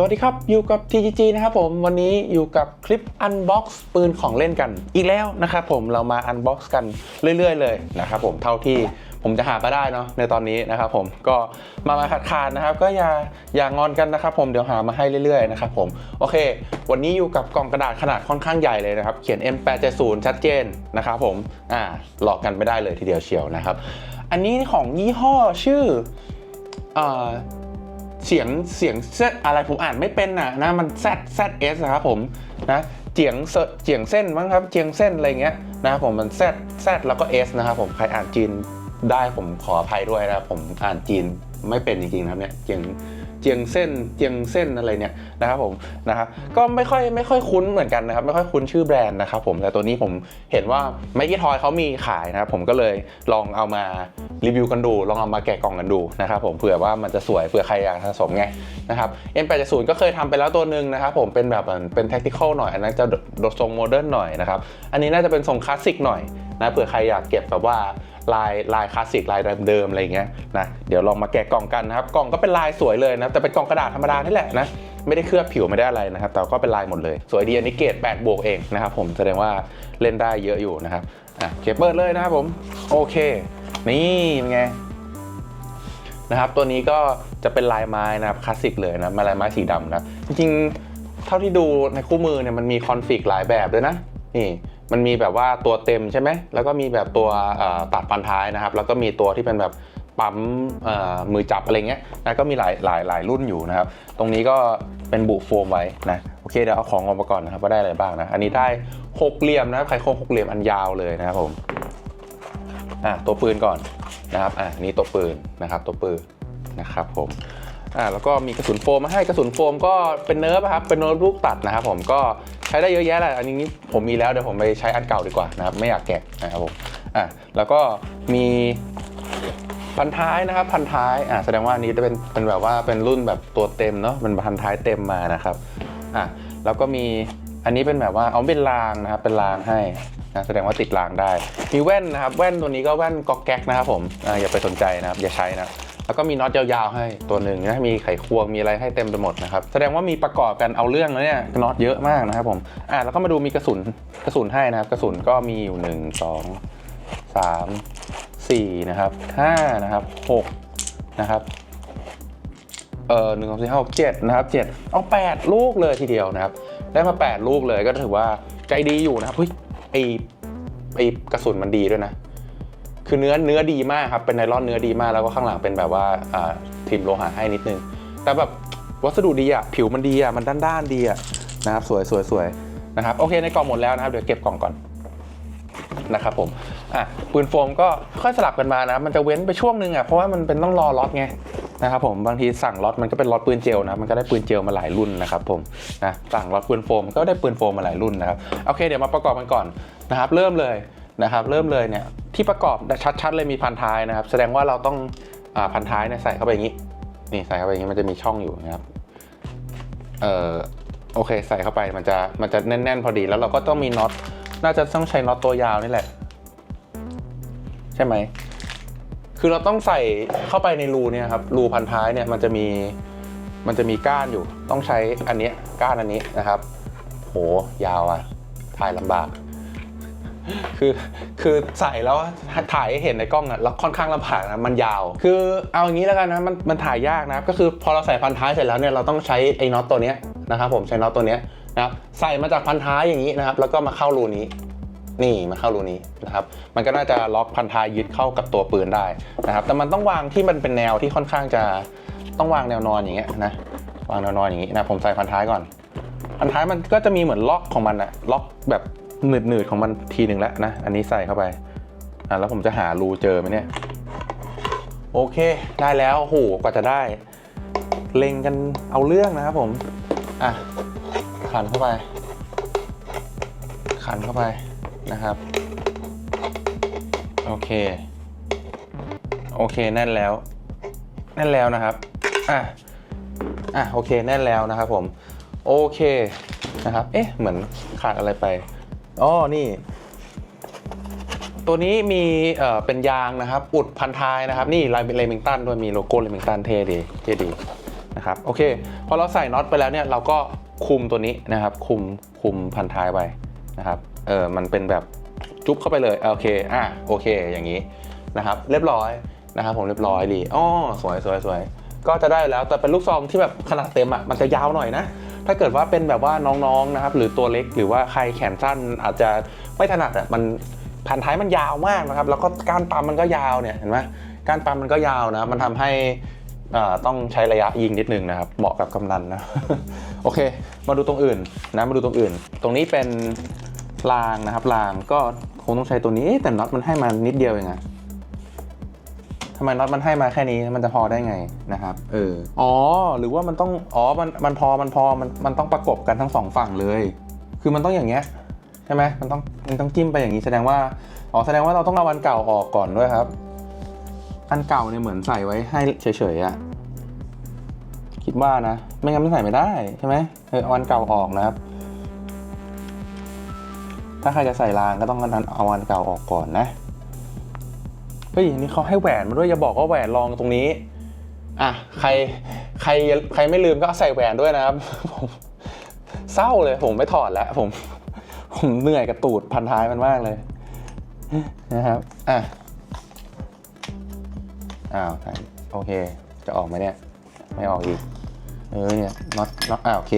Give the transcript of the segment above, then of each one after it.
สวัสดีครับ อยู่กับ TGG นะครับผม วันนี้อยู่กับคลิป Unbox ปืนของเล่นกัน อีกแล้วนะครับผมเรามา Unbox กันเรื่อย ๆ เลยนะครับผมเท่าที่ผมจะหามาได้เนาะในตอนนี้นะครับผมก็มามาขาดขาดๆนะครับ ก็อย่าอย่างอนกันนะครับ ผมเดี๋ยวหามาให้เรื่อยๆนะครับผมโอเค วันนี้อยู่กับกล่องกระดาษขนาดค่อนข้างใหญ่เลยนะครับ เขียน M870 ชัดเจนนะครับผมอ่าหลอกกันไม่ได้เลยทีเดียวเชียวนะครับ อันนี้ของยี่ห้อชื่ออ่า เสียงเสียงเซอะไรผมอ่านไม่เป็นนะนะมัน Z Z S นะครับผมนะเจียงเสจียงเส้นมั้งครับเจียงเส้นอะไรเงี้ยนะครับผมมัน Z Z แล้วก็ S นะครับผมใครอ่านจีนได้ผมขออภัยด้วยนะครับผมอ่านจีนไม่เป็นจริงๆนะครับเนี่ยเจียง เจียงเส้นเจียงเส้นอะไรเนี่ยนะครับผมนะครับก็ไม่ค่อยไม่ค่อยคุ้นเหมือนกันนะครับไม่ค่อยคุ้นชื่อแบรนด์นะครับผมแต่ตัวนี้ผมเห็นว่าไมกี้ทอยเขามีขายนะครับผมก็เลยลองเอามารีวิวกันดู ลองเอามาแกะกล่องกันดูนะครับผมเผื่อว่ามันจะสวยเผื่อใครอยากสะสมไงนะครับ M870 ก็เคยทำไปแล้วตัวหนึ่งนะครับผมเป็นแบบเป็น tactical หน่อย อันนั้นจะโดดทรงโมเดิร์นหน่อยนะครับ อันนี้น่าจะเป็นทรงคลาสสิกหน่อยนะเผื่อใครอยากเก็บแบบว่า ลายลายคลาสสิกลายเดิมๆอะไรอย่างเงี้ยนะเดี๋ยวลองมาแกะกล่องกันนะครับกล่องก็เป็นลายสวยเลยนะแต่เป็นกล่องกระดาษธรรมดานี่แหละนะไม่ได้เคลือบผิวไม่ได้อะไรนะครับแต่ก็เป็นลายหมดเลย สวยดีอันนี้เกรด8บวกเองนะครับผมแสดงว่าเล่นได้เยอะอยู่นะครับอะเคเปิดเลยนะครับผมโอเค นี่เป็นไงนะครับตัวนี้ก็จะเป็นลายไม้นะครับคลาสสิกเลยนะมาลายไม้สีดำนะจริงๆเท่าที่ดูในคู่มือเนี่ยมันมีคอนฟิกหลายแบบด้วยนะนี่ มันมีแบบว่าตัวเต็มใช่ไหมแล้วก็มีแบบตัวตัดพันท้ายนะครับ แล้วก็มีตัวที่เป็นแบบปั๊มมือจับอะไรเงี้ยนะก็มีหลายหลายหลายรุ่นอยู่นะครับ ตรงนี้ก็เป็นบุโฟมไว้นะโอเคเดี๋ยวเอาของออกมาก่อนนะครับว่าได้อะไรบ้างนะอันนี้ได้หกเหลี่ยมนะครับใครโค้งหกเหลี่ยมอันยาวเลยนะครับผมอะตัวปืนก่อนนะครับอะนี่ตัวปืนนะครับตัวปืนนะครับผม อ่าแล้วก็มีกระสุนโฟมมาให้กระสุนโฟมก็เป็นเนิร์ฟอะครับเป็นเนิร์ฟลูกตัดนะครับผมก็ใช้ได้เยอะแยะแหละอันนี้ผมมีแล้วเดี๋ยวผมไปใช้อันเก่าดีกว่านะครับไม่อยากแกะนะครับผมอ่าแล้วก็มีพันท้ายนะครับพันท้ายอ่าแสดงว่าอันนี้จะเป็นเป็นแบบว่าเป็นรุ่นแบบตัวเต็มเนาะเป็นพันท้ายเต็มมานะครับอ่าแล้วก็มีอันนี้เป็นแบบว่าเอาเป็นรางนะครับเป็นรางให้นะแสดงว่าติดรางได้ มีแว่นนะครับแว่นตัวนี้ก็แว่นกอกแก๊กนะครับผมอ่าอย่าไปสนใจนะครับอย่าใช้นะครับ แล้วก็มีน็อตยาวๆให้ตัวหนึ่งนะมีไขควงมีอะไรให้เต็มไปหมดนะครับแสดงว่ามีประกอบกันเอาเรื่องแล้วเนี่ยน็อตเยอะมากนะครับผมอะแล้วก็มาดูมีกระสุนกระสุนให้นะครับ กระสุนก็มีอยู่ 1 2 3 4นะครับ5นะครับ6นะครับเอ่อหนึ่งสองสี่ห้าหกเจ็ดนะครับเจ็ดเอาแปดลูกเลยทีเดียวนะครับ ได้มาแปดลูกเลยก็ถือว่าใจดีอยู่นะครับเฮ้ยไอไอกระสุนมันดีด้วยนะ คือเนื้อเนื้อดีมากครับ เป็นไนลอนเนื้อดีมากแล้วก็ข้างหลังเป็นแบบว่าอ่าพิมโลหะให้นิดนึง แต่แบบวัสดุดีอะผิวมันดีอะมันด้านๆดีอะนะครับสวยสวยสวยนะครับโอเคในกล่องหมดแล้วนะครับเดี๋ยวเก็บกล่องก่อนนะครับผมอะปืนโฟมก็ค่อยสลับกันมานะ มันจะเว้นไปช่วงนึงอะเพราะว่ามันเป็นต้องรอล็อตไงนะครับผมบางทีสั่งล็อตมันก็เป็นล็อตปืนเจลนะมันก็ได้ปืนเจลมาหลายรุ่นนะครับผมนะสั่งล็อตปืนโฟมก็ได้ปืนโฟมมาหลายรุ่นนะครับโอเคเดี๋ยวมาประกอบกันก่อนนะครับเริ่มเลย นะครับเริ่มเลยเนี่ยที่ประกอบชัดๆเลยมีพันท้ายนะครับ แสดงว่าเราต้องอพันท้ายเนี่ยใส่เข้าไปอย่างนี้ นี่ใส่เข้าไปอย่างนี้มันจะมีช่องอยู่นะครับเออโอเคใส่เข้าไปมันจะมันจะแน่น ๆ พอดีแล้วเราก็ต้องมีน็อตน่าจะต้องใช้น็อตตัวยาวนี่แหละ ใช่ไหมคือเราต้องใส่เข้าไปในรูเนี่ยครับรูพันท้ายเนี่ยมันจะมีมันจะมีก้านอยู่ ต้องใช้อันเนี้ยก้านอันนี้นะครับ โหยาวอะถ่ายลำบาก คือคือใส่แล้วถ่ายให้เห็นในกล้องอะแล้วค่อนข้างลำบากนะมันยาว คือเอาอย่างนี้แล้วกันนะมันมันถ่ายยากนะครับก็คือพอเราใส่พันท้ายเสร็จแล้วเนี่ยเราต้องใช้ไอ้น็อตตัวเนี้ยนะครับผมใช้น็อตตัวเนี้ยนะครับใส่มาจากพันท้ายอย่างนี้นะครับ แล้วก็มาเข้ารูนี้ นี่มาเข้ารูนี้นะครับ มันก็น่าจะล็อกพันท้ายยึดเข้ากับตัวปืนได้นะครับ แต่มันต้องวางที่มันเป็นแนวที่ค่อนข้างจะต้องวางแนวนอนอย่างเงี้ยนะวางแนวนอนอย่างงี้นะผมใส่พันท้ายก่อนพันท้ายมันก็จะมีเหมือนล็อกของมันอะล็อกแบบ หนืดๆของมันทีหนึ่งแล้วนะ อันนี้ใส่เข้าไป อะแล้วผมจะหารูเจอไหมเนี่ย โอเค ได้แล้วโหกว่าจะได้ เล็งกันเอาเรื่องนะครับผม อะ ขันเข้าไป ขันเข้าไปนะครับ โอเค โอเค แน่นแล้ว แน่นแล้วนะครับ อะ อะ โอเค แน่นแล้วนะครับผม โอเคนะครับ เอ๊ะ เหมือนขาดอะไรไป อ๋อนี่ ตัวนี้มีเอ่อเป็นยางนะครับ อุดพันท้ายนะครับ นี่ลายเลมิงตันด้วยมีโลโก้เลมิงตันเท่ดีเท่ดีนะครับโอเคพอเราใส่น็อตไปแล้วเนี่ยเราก็คุมตัวนี้นะครับ คุมคุมพันท้ายไปนะครับเออมันเป็นแบบจุ๊บเข้าไปเลยโอเคอะโอเคอย่างนี้นะครับ เรียบร้อยนะครับ ผมเรียบร้อยดีอ๋อสวยสวยสวยก็จะได้แล้วแต่เป็นลูกซองที่แบบขนาดเต็มอะมันจะยาวหน่อยนะ ถ้าเกิดว่าเป็นแบบว่าน้องๆนะครับหรือตัวเล็กหรือว่าใครแขนสั้นอาจจะไม่ถนัดอะมันพันท้ายมันยาวมากนะครับ แล้วก็การปั๊มมันก็ยาวเนี่ยเห็นไหมการปั๊มมันก็ยาวนะมันทำให้อ่าต้องใช้ระยะยิงนิดนึงนะครับ เหมาะกับกำนันนะโอเค มาดูตรงอื่นนะมาดูตรงอื่น ตรงนี้เป็นรางนะครับรางก็คงต้องใช้ตัวนี้แต่น็อตมันให้มานิดเดียวเองอะ ทำไมน็อตมันให้มาแค่นี้มันจะพอได้ไงนะครับเอออ๋อหรือว่ามันต้องอ๋อมันมันพอมันพอมันมันต้องประกบกันทั้งสองฝั่งเลย คือมันต้องอย่างเงี้ยใช่ไหมมันต้องมันต้องจิ้มไปอย่างนี้แสดงว่าอ๋อแสดงว่าเราต้องเอาอันเก่าออกก่อนด้วยครับ อันเก่าเนี่ยเหมือนใส่ไว้ให้เฉยๆอะคิดว่านะ ไม่งั้นมันใส่ไม่ได้ใช่ไหมเออเอาอันเก่าออกนะครับ ถ้าใครจะใส่รางก็ต้องเอาอันเก่าออกก่อนนะ เฮ้ยอันนี่เขาให้แหวนมาด้วยอย่าบอกว่าแหวนรองตรงนี้อะใครใครใครไม่ลืมก็ใส่แหวนด้วยนะครับผมเศร้าเลยผมไม่ถอดแล้วผมผมเหนื่อยกับตูดพันท้ายมันมากเลยนะครับอะอ้าวโอเค จะออกไหมเนี่ย ไม่ออกอีกเออเนี่ยน็อตน็อตอ่าโอเค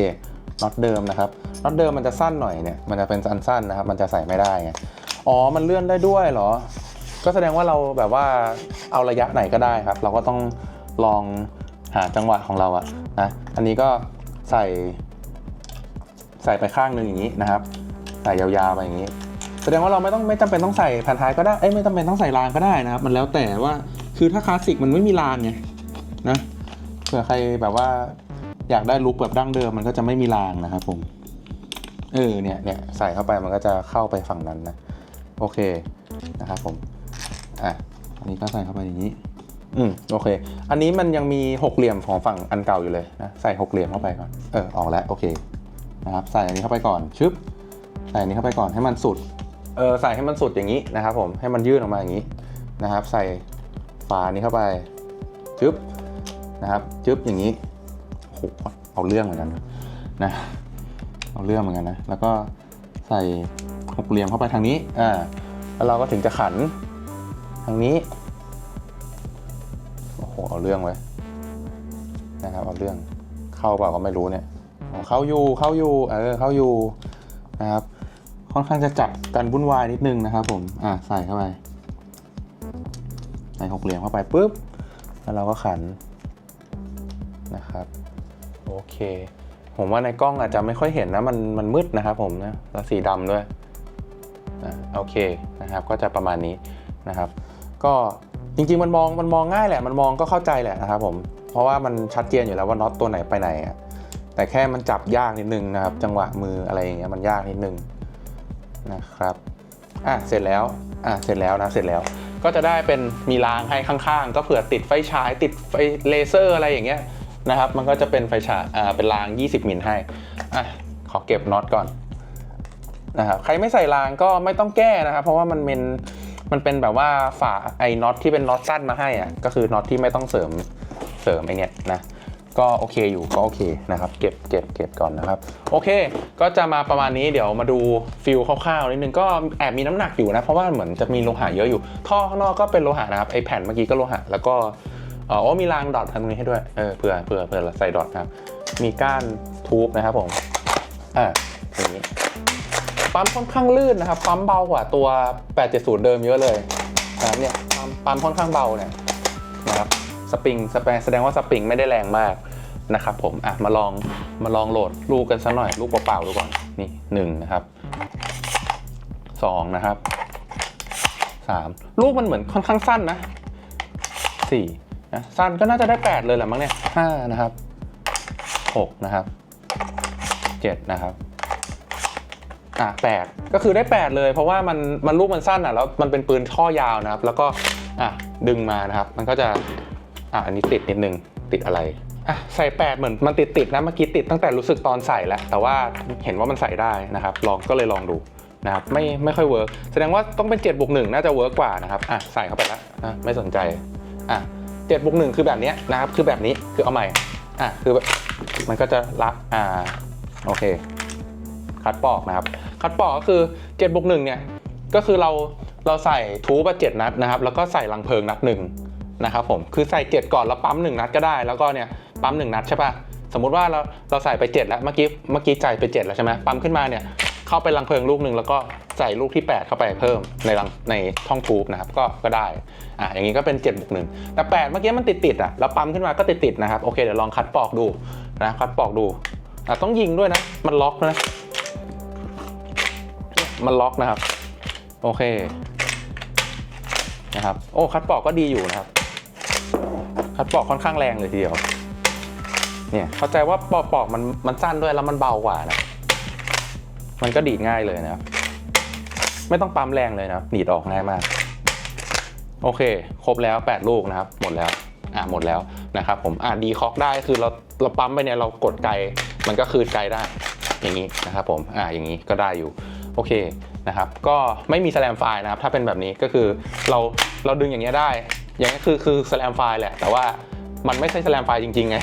น็อตเดิมนะครับน็อตเดิมมันจะสั้นหน่อยเนี่ย มันจะเป็นอันสั้นนะครับ มันจะใส่ไม่ได้ไงอ๋อ มันเลื่อนได้ด้วยเหรอ ก็แสดงว่าเราแบบว่าเอาระยะไหนก็ได้ครับ เราก็ต้องลองหาจังหวะของเราอะนะอันนี้ก็ใส่ ใส่ไปข้างหนึ่งอย่างนี้นะครับ ใส่ยาวๆไปอย่างนี้ แสดงว่าเราไม่ต้องไม่จำเป็นต้องใส่พันท้ายก็ได้เอ้ยไม่จำเป็นต้องใส่รางก็ได้นะครับ มันแล้วแต่ว่าคือถ้าคลาสสิกมันไม่มีรางไงนะเผื่อใครแบบว่าอยากได้ลุคแบบดั้งเดิมมันก็จะไม่มีรางนะครับผมเออเนี่ยเนี่ยใส่เข้าไปมันก็จะเข้าไปฝั่งนั้นนะ โอเคนะครับผม อะอันนี้ก็ใส่เข้าไปอย่างนี้ อืมโอเค อันนี้มันยังมีหกเหลี่ยมของฝั่งอันเก่าอยู่เลยนะ ใส่หกเหลี่ยมเข้าไปก่อน เออ ออกแล้ว โอเค นะครับ ใส่อันนี้เข้าไปก่อน ชึบ ใส่อันนี้เข้าไปก่อนให้มันสุด เออ ใส่ให้มันสุดอย่างนี้นะครับผม ให้มันยืดออกมาอย่างนี้นะครับ ใส่ฝานี้เข้าไป ชึบ นะครับ ชึบอย่างนี้โอ้โหเอาเรื่องเหมือนกันนะ เอาเรื่องเหมือนกันนะ แล้วก็ใส่หกเหลี่ยมเข้าไปทางนี้ อ่า แล้วเราก็ถึงจะขันทางนี้ โอ้โห เอาเรื่องไว้นะครับ เอาเรื่อง เข้าเปล่าก็ไม่รู้เนี่ย เข้าอยู่ เข้าอยู่ เออ เข้าอยู่นะครับ ค่อนข้างจะจับกันวุ่นวายนิดนึงนะครับผม อะใส่เข้าไป ใส่หกเหลี่ยมเข้าไปปุ๊บ แล้วเราก็ขันนะครับ โอเค ผมว่าในกล้องอาจจะไม่ค่อยเห็นนะ มันมันมืดนะครับผมนะ แล้วสีดำด้วยอะโอเคนะครับ ก็จะประมาณนี้นะครับ ก็จริงๆมันมองมันมองง่ายแหละมันมองก็เข้าใจแหละนะครับผมเพราะว่ามันชัดเจนอยู่แล้วว่าน็อตตัวไหนไปไหนอะแต่แค่มันจับยากนิดนึงนะครับ จังหวะมืออะไรอย่างเงี้ยมันยากนิดนึงนะครับอะเสร็จแล้วอะเสร็จแล้วนะเสร็จแล้วก็จะได้เป็นมีรางให้ข้างๆ ก็เผื่อติดไฟฉายติดไฟเลเซอร์อะไรอย่างเงี้ยนะครับ มันก็จะเป็นไฟฉายอ่าเป็นราง 20 มิลให้อะขอเก็บน็อตก่อนนะครับใครไม่ใส่รางก็ไม่ต้องแก้นะครับ เพราะว่ามันเป็น มันเป็นแบบว่าฝาไอ้น็อตที่เป็นน็อตสั้นมาให้อะ ก็คือน็อตที่ไม่ต้องเสริมเสริมไอเนี้ยนะ ก็โอเคอยู่ก็โอเคนะครับ เก็บเก็บเก็บก่อนนะครับ โอเค ก็จะมาประมาณนี้เดี๋ยวมาดูฟิลคร่าวๆนิดนึงก็แอบมีน้ำหนักอยู่นะ เพราะว่าเหมือนจะมีโลหะเยอะอยู่ ท่อข้างนอกก็เป็นโลหะนะครับไอแผ่นเมื่อกี้ก็โลหะแล้วก็อ๋อมีรางดอททางนี้ให้ด้วยเออเผื่อเผื่อเผื่อใส่ดอทนะครับมีก้านทูบนะครับผมอ่าอ ปั๊มค่อนข้างลื่นนะครับ ปั๊มเบากว่าตัว 870 เดิมเยอะเลยนะครับเนี่ยปั๊มปั๊มค่อนข้างเบาเนี่ยนะครับสปริงสแปแสดงว่าสปริงไม่ได้แรงมากนะครับผมอะมาลองมาลองโหลดลูกกันสักหน่อยลูกเปล่าๆดูก่อนนี่หนึ่งนะครับสองนะครับสามลูกมันเหมือนค่อนข้างสั้นนะสี่นะสั้นก็น่าจะได้8เลยแหละมั้งเนี่ยห้านะครับหกนะครับเจ็ดนะครับ อะแปดก็คือได้ 8 เลย เพราะว่ามันมันลูกมันสั้นอะแล้วมันเป็นปืนท่อยาวนะครับ แล้วก็อะดึงมานะครับ มันก็จะอะอันนี้ติดนิดนึงติดอะไรอะใส่ 8 เหมือนมันติดติดนะเมื่อกี้ติดตั้งแต่รู้สึกตอนใส่แล้วแต่ว่าเห็นว่ามันใส่ได้นะครับ ลองก็เลยลองดูนะครับไม่ไม่ค่อยเวิร์กแสดงว่าต้องเป็น7บวกหน่าจะเวิร์กกว่านะครับอะใส่เข้าไปแล้วอะไม่สนใจอะ7บวกหคือแบบนี้นะครับ คือแบบนี้คือเอาใหม่อะคือแบบมันก็จะละอ่าโอเค คัดปอกนะครับ คัดปอกก็คือ7บวกหนึ่งเนี่ยก็คือเราเราใส่ทูบเจ็ดนัดนะครับแล้วก็ใส่รังเพลิงนัดหนึ่งนะครับผมคือใส่เจ็ดก่อนแล้วปั๊มหนึ่งนัดก็ได้ แล้วก็เนี่ยปั๊มหนึ่งนัดใช่ปะสมมุติว่าเราเราใส่ไปเจ็ดแล้วเมื่อกี้เมื่อกี้ใจไปเจ็ดแล้วใช่ไหมปั๊มขึ้นมาเนี่ยเข้าไปรังเพลิงลูกหนึ่งแล้วก็ใส่ลูกที่ 8 เข้าไปเพิ่มในรังในท่องทูบนะครับก็ก็ได้อะอย่างนี้ก็เป็น7บวกหนึ่งแต่8เมื่อกี้มันติดติดอะแล้วปั๊มขึ้นมาก็ติดติดนะครับโอเคเดี๋ยวลองคัดปอกดูนะคัดปอกดูอะต้องยิงด้วยนะมันล็อกนะ มันล็อกนะครับ โอเคนะครับ โอ้คัดปอกก็ดีอยู่นะครับ คัดปอกค่อนข้างแรงเลยทีเดียว เนี่ยเข้าใจว่าปอกปอกมันมันสั้นด้วยแล้วมันเบากว่านะ มันก็ดีดง่ายเลยนะครับ ไม่ต้องปั๊มแรงเลยนะครับดีดออกง่ายมาก โอเค ครบแล้ว 8 ลูกนะครับ หมดแล้วอะหมดแล้วนะครับผมอะดีคอกได้คือเราเราปั๊มไปเนี่ยเรากดไกลมันก็คืนไกลได้อย่างนี้นะครับผมอะอย่างนี้ก็ได้อยู่ อเคนะครับก็ไม่มีแสลมไฟล์นะครับถ้าเป็นแบบนี้ก็คือเราเราดึงอย่างเงี้ยได้ อย่างนี้คือคือแสลมไฟล์แหละแต่ว่ามันไม่ใช่แสลมไฟล์จริงๆไง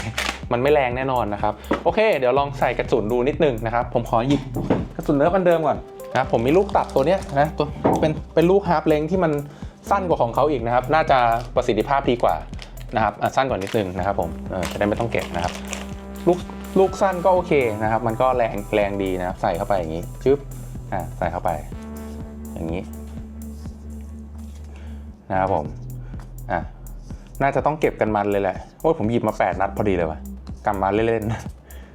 มันไม่แรงแน่นอนนะครับโอเค เดี๋ยวลองใส่กระสุนดูนิดนึงนะครับผมขอหยิบกระสุนเนื้ออันเดิมก่อนนะผมมีลูกตัดตัวเนี้ยนะตัวเป็นเป็นลูกฮาร์ปเลงที่มันสั้นกว่าของเขาอีกนะครับ น่าจะประสิทธิภาพดีกว่านะครับสั้นกว่านิดนึงนะครับผมจะได้ไม่ต้องเก็บนะครับ ลูกลูกสั้นก็โอเคนะครับ มันก็แรงแรงดีนะครับ ใส่เข้าไปอย่างนี้ชึบ อ่าใส่เข้าไป อย่างนี้นะครับผมอะน่าจะต้องเก็บกันมันเลยแหละโอ้ยผมหยิบมา 8 นัดพอดีเลยวะกำมาเล่น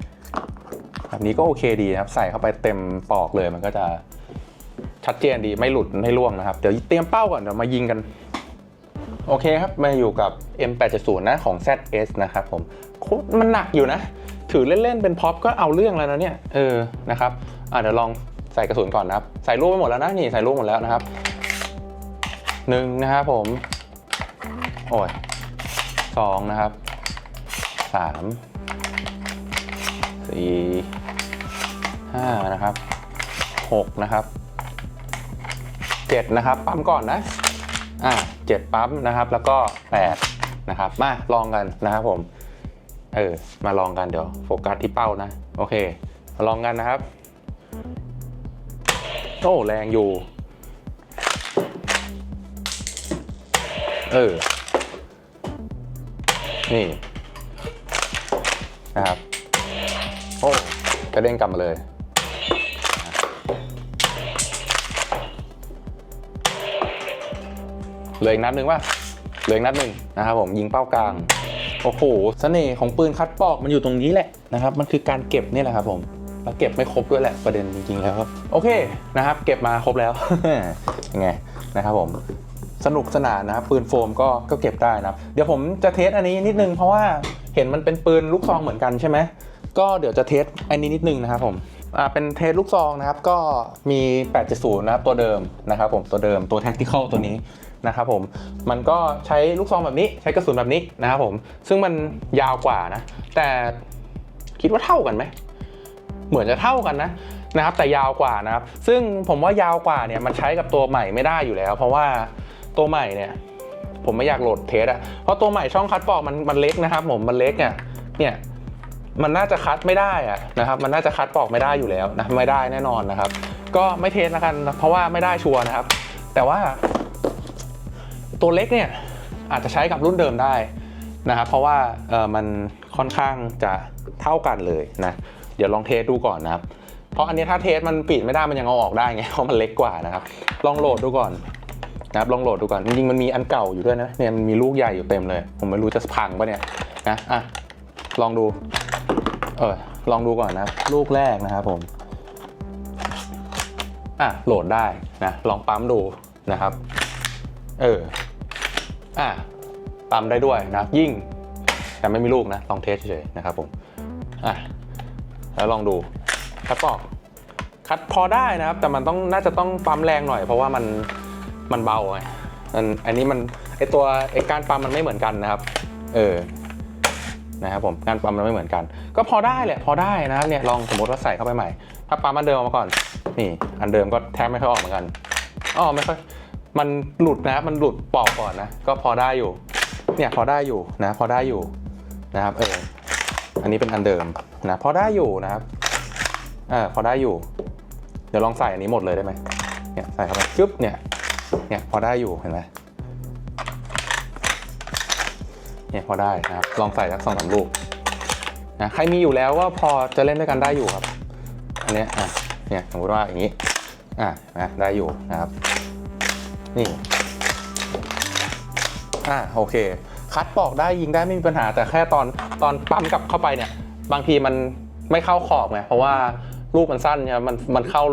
ๆแบบนี้ก็โอเคดีนะครับ ใส่เข้าไปเต็มปอกเลยมันก็จะชัดเจนดีไม่หลุดไม่ร่วงนะครับ เดี๋ยวเตรียมเป้าก่อนเดี๋ยวมายิงกัน โอเคครับ มาอยู่กับ M870 นะของ ZS นะครับผมมันหนักอยู่นะ ถือเล่นๆเป็นพ็อปก็เอาเรื่องแล้วนะเนี่ย เออนะครับอะเดี๋ยวลอง ใส่กระสุนก่อนนะครับ ใส่ลูกไปหมดแล้วนะนี่ใส่ลูกหมดแล้วนะครับหนึ่งนะครับผม โอ้ยสองนะครับสามสี่ห้านะครับหกนะครับเจ็ดนะครับ ปั๊มก่อนนะอ่าเจ็ดปั๊มนะครับ แล้วก็แปดนะครับ มาลองกันนะครับผมเออมาลองกันเดี๋ยวโฟกัสที่เป้านะ โอเค มาลองกันนะครับ โอ้แรงอยู่ เออ นี่ นะครับ โอ้กระเด้งกลับมาเลย เหลืออีกนัดหนึ่งป่ะ เหลืออีกนัดหนึ่งนะครับผมยิงเป้ากลาง โอ้โหสเสน่ห์ของปืนคัดปอกมันอยู่ตรงนี้แหละนะครับ มันคือการเก็บนี่แหละครับผม แล้วเก็บไม่ครบด้วยแหละประเด็นจริงๆแล้วครับโอเคนะครับ เก็บมาครบแล้ว ยังไงนะครับผมสนุกสนานนะครับปืนโฟมก็ก็เก็บได้นะครับ เดี๋ยวผมจะเทสอันนี้นิดนึงเพราะว่าเห็นมันเป็นปืนลูกซองเหมือนกันใช่ไหมก็เดี๋ยวจะเทสอันนี้นิดนึงนะครับผมอ่าเป็นเทสลูกซองนะครับก็มี 870 นะครับตัวเดิมนะครับผมตัวเดิมตัว tactical ตัวนี้นะครับผมมันก็ใช้ลูกซองแบบนี้ใช้กระสุนแบบนี้นะครับผมซึ่งมันยาวกว่านะ แต่คิดว่าเท่ากันไหม เหมือนจะเท่ากันนะนะครับแต่ยาวกว่านะครับซึ่งผมว่ายาวกว่าเนี่ยมันใช้กับตัวใหม่ไม่ได้อยู่แล้ว เพราะว่าตัวใหม่เนี่ยผมไม่อยากโหลดเทสอะเพราะตัวใหม่ช่องคัดปอกมันมันเล็กนะครับ ผมมันเล็กเนี่ยเนี่ยมันน่าจะคัดไม่ได้อะนะครับ มันน่าจะคัดปอกไม่ได้อยู่แล้วนะไม่ได้แน่นอนนะครับ ก็ไม่เทสแล้วกันเพราะว่าไม่ได้ชัวร์นะครับ แต่ว่า ตัวเล็กเนี่ยอาจจะใช้กับรุ่นเดิมได้นะครับ เพราะว่าเออมันค่อนข้างจะเท่ากันเลยนะ เดี๋ยวลองเทสดูก่อนนะครับ เพราะอันนี้ถ้าเทสมันปิดไม่ได้มันยังเอาออกได้ไงเพราะมันเล็กกว่านะครับ ลองโหลดดูก่อนนะครับลองโหลดดูก่อนจริงๆมันมีอันเก่าอยู่ด้วยนะเนี่ยมันมีลูกใหญ่อยู่เต็มเลย ผมไม่รู้จะพังปะเนี่ยนะอะลองดูเออลองดูก่อนนะครับลูกแรกนะครับผมอะโหลดได้นะลองปั๊มดูนะครับ เอออะปั๊มได้ด้วยนะยิ่งแต่ไม่มีลูกนะลองเทสเฉยๆนะครับผมอะ แล้วลองดูคัดปอกคัดพอได้นะครับ แต่มันต้องน่าจะต้องปั๊มแรงหน่อย เพราะว่ามันมันเบาไงอันนี้มันไอตัวไอการปั๊มมันไม่เหมือนกันนะครับ เออนะครับผมการปั๊มมันไม่เหมือนกัน ก็พอได้แหละพอได้นะครับเนี่ยลองสมมติว่าใส่เข้าไปใหม่ ถ้าปั๊มอันเดิมมาก่อน นี่ อันเดิมก็แทบไม่ค่อยออกเหมือนกันอ๋อไม่ค่อยมันหลุดนะมันหลุดปอกก่อนนะก็พอได้อยู่ เนี่ยพอได้อยู่นะ พอได้อยู่นะครับเออ อันนี้เป็นอันเดิมนะพอได้อยู่นะครับอ่าพอได้อยู่ เดี๋ยวลองใส่อันนี้หมดเลยได้ไหมเนี่ยใส่เข้าไปจึ๊บเนี่ยเนี่ยพอได้อยู่เห็นไหมเนี่ยพอได้นะครับลองใส่สักสองสามลูกนะใครมีอยู่แล้วก็พอจะเล่นด้วยกันได้อยู่ครับอันเนี้ยอะเนี่ยสมมติว่าอย่างนี้อะนะได้อยู่นะครับนี่อ่าโอเค คัดปอกได้ยิงได้ไม่มีปัญหาแต่แค่ตอนตอนปั๊มกลับเข้าไปเนี่ย บางทีมันไม่เข้าขอบไงเพราะว่าลูกมันสั้นเนี่ยมันมันเข้า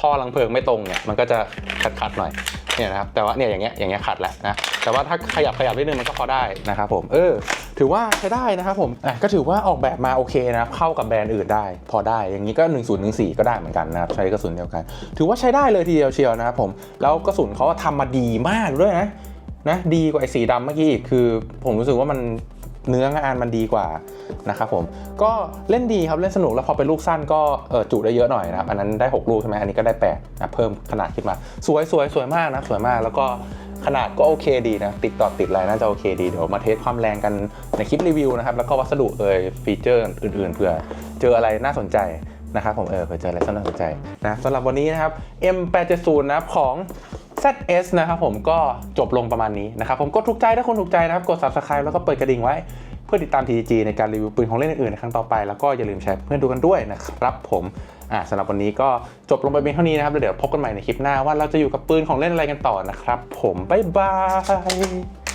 ท่อรังเพลิงไม่ตรงเนี่ยมันก็จะขัดขัดหน่อยเนี่ยนะครับแต่ว่าเนี่ยอย่างเงี้ยอย่างเงี้ยขัดแล้วนะแต่ว่าถ้าขยับขยับนิดนึงมันก็พอได้นะครับผมเออถือว่าใช้ได้นะครับผมอะก็ถือว่าออกแบบมาโอเคนะครับเข้ากับแบรนด์อื่นได้ พอได้อย่างนี้ก็ 1014 ก็ได้เหมือนกันนะครับใช้กระสุนเดียวกัน ถือว่าใช้ได้เลยทีเดียวเชียวนะครับผมแล้วกระสุนเขาทำมาดีมากด้วยนะ นะดีกว่าไอ้สีดำเมื่อกี้อีกคือผมรู้สึกว่ามันเนื้องานมันดีกว่านะครับผมก็เล่นดีครับเล่นสนุกแล้วพอเป็นลูกสั้นก็เออจุได้เยอะหน่อยนะครับอันนั้นได้ 6 ลูกใช่ไหมอันนี้ก็ได้8นะเพิ่มขนาดขึ้นมา สวยสวยสวยมากนะสวยมากแล้วก็ขนาดก็โอเคดีนะ ติดต่อติดอะไรน่าจะโอเคดี เดี๋ยวมาเทสความแรงกันในคลิปรีวิวนะครับ แล้วก็วัสดุเอ่ยฟีเจอร์อื่นๆเผื่อเจออะไรน่าสนใจนะครับผมเออเผื่อเจออะไรน่าสนใจนะสำหรับวันนี้นะครับ M870 นะครับของ ZS นะครับผมก็จบลงประมาณนี้นะครับผมกดถูกใจถ้าคุณถูกใจนะครับกด subscribe แล้วก็เปิดกระดิ่งไว้ เพื่อติดตาม TGG ในการรีวิวปืนของเล่นอื่นๆในครั้งต่อไปแล้วก็อย่าลืมแชร์เพื่อนดูกันด้วยนะครับผมอ่าสำหรับวันนี้ก็จบลงไปเพียงเท่านี้นะครับเดี๋ยวพบกันใหม่ในคลิปหน้าว่าเราจะอยู่กับปืนของเล่นอะไรกันต่อนะครับผมบ๊ายบาย